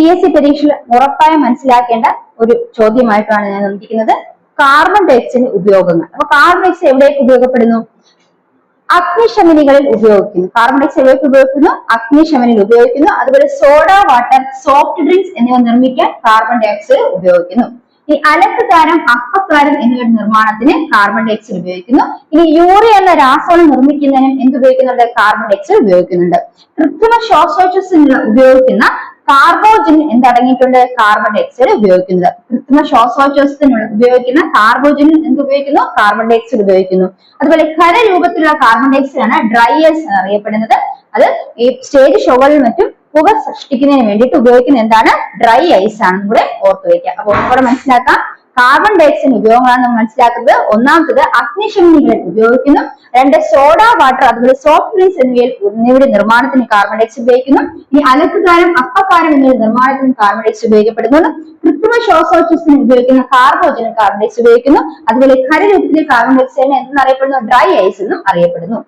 P S C പരീക്ഷയിൽ ഉറപ്പായും മനസ്സിലാക്കേണ്ട ഒരു ചോദ്യമായിട്ടാണ് ഞാൻ വന്നിരിക്കുന്നത്. കാർബൺ ഡയോക്സൈഡിന്റെ ഉപയോഗങ്ങൾ. അപ്പൊ കാർബൺ ഡയോക്സൈഡ് എവിടെയൊക്കെ ഉപയോഗപ്പെടുന്നു? അഗ്നിശമനികളിൽ ഉപയോഗിക്കുന്നു. കാർബൺ ഡയോക്സൈഡ് എവിടെയൊക്കെ ഉപയോഗിക്കുന്നു? അഗ്നിശമനിൽ ഉപയോഗിക്കുന്നു. അതുപോലെ സോഡ വാട്ടർ സോഫ്റ്റ് ഡ്രിങ്ക്സ് എന്നിവ നിർമ്മിക്കാൻ കാർബൺ ഡയോക്സൈഡ് ഉപയോഗിക്കുന്നു. ഈ അലക്കുകാരം അപ്പക്കാരം എന്നിവയുടെ നിർമ്മാണത്തിന് കാർബൺ ഡയോക്സൈഡ് ഉപയോഗിക്കുന്നു. ഇനി യൂറിയ എന്ന രാസവളം നിർമ്മിക്കുന്നതിനും എന്ത് ഉപയോഗിക്കുന്നുണ്ട് കാർബൺ ഡയോക്സൈഡ് ഉപയോഗിക്കുന്നുണ്ട്. കൃത്രിമ ശ്വാസോച്ഛ്വാസത്തിന് ഉപയോഗിക്കുന്ന കാർബോജൻ എന്തടങ്ങിയിട്ടുണ്ട്? കാർബൺ ഡൈ ഡയോക്സൈഡ് ഉപയോഗിക്കുന്നത്. കൃത്രിമ ശ്വാസോച്ഛ്വാസത്തിന് ഉപയോഗിക്കുന്ന കാർബോജിൻ എന്ത് ഉപയോഗിക്കുന്നു? കാർബൺ ഡൈ ഓക്സൈഡ് ഉപയോഗിക്കുന്നു. അതുപോലെ ഖരരൂപത്തിലുള്ള കാർബൺ ഡൈ ഡയോക്സൈഡ് ആണ് ഡ്രൈയേഴ്സ് എന്നറിയപ്പെടുന്നത് അത് ഈ സ്റ്റേജ് ഷോകളിൽ മറ്റും പുക സൃഷ്ടിക്കുന്നതിന് വേണ്ടിയിട്ട് ഉപയോഗിക്കുന്ന എന്താണ്? ഡ്രൈ ഐസ് ആണെന്ന് കൂടെ ഓർത്തു വയ്ക്കുക അപ്പൊ ഒന്നുകൂടെ മനസ്സിലാക്കാം. കാർബൺ ഡയോക്സൈഡ് ഉപയോഗങ്ങളാണ് നമ്മൾ മനസ്സിലാക്കുന്നത്. ഒന്നാമത്തത് അഗ്നിശമനികളിൽ ഉപയോഗിക്കുന്നു. രണ്ട് സോഡ വാട്ടർ അതുപോലെ സോഫ്റ്റ് ഡ്രിങ്ക്സ് എന്നിവയിൽ എന്നിവയുടെ നിർമ്മാണത്തിന് കാർബൺ ഡയോക്സൈഡ് ഉപയോഗിക്കുന്നു. ഇനി അലക്കുകാരം അപ്പക്കാരം എന്നിവയുടെ നിർമ്മാണത്തിന് കാർബൺ ഡയോക്സൈഡ് ഉപയോഗിക്കപ്പെടുന്നു കൃത്രിമ ശ്വാസോച്ഛ്വാസത്തിന് ഉപയോഗിക്കുന്ന കാർബോജൻ കാർബൺ ഡയോക്സൈഡ് ഉപയോഗിക്കുന്നു. അതുപോലെ ഖരരൂപത്തിലെ കാർബൺ ഡയോക്സൈഡിനെ എന്തെന്ന് അറിയപ്പെടുന്നു ഡ്രൈ ഐസ് എന്നും അറിയപ്പെടുന്നു.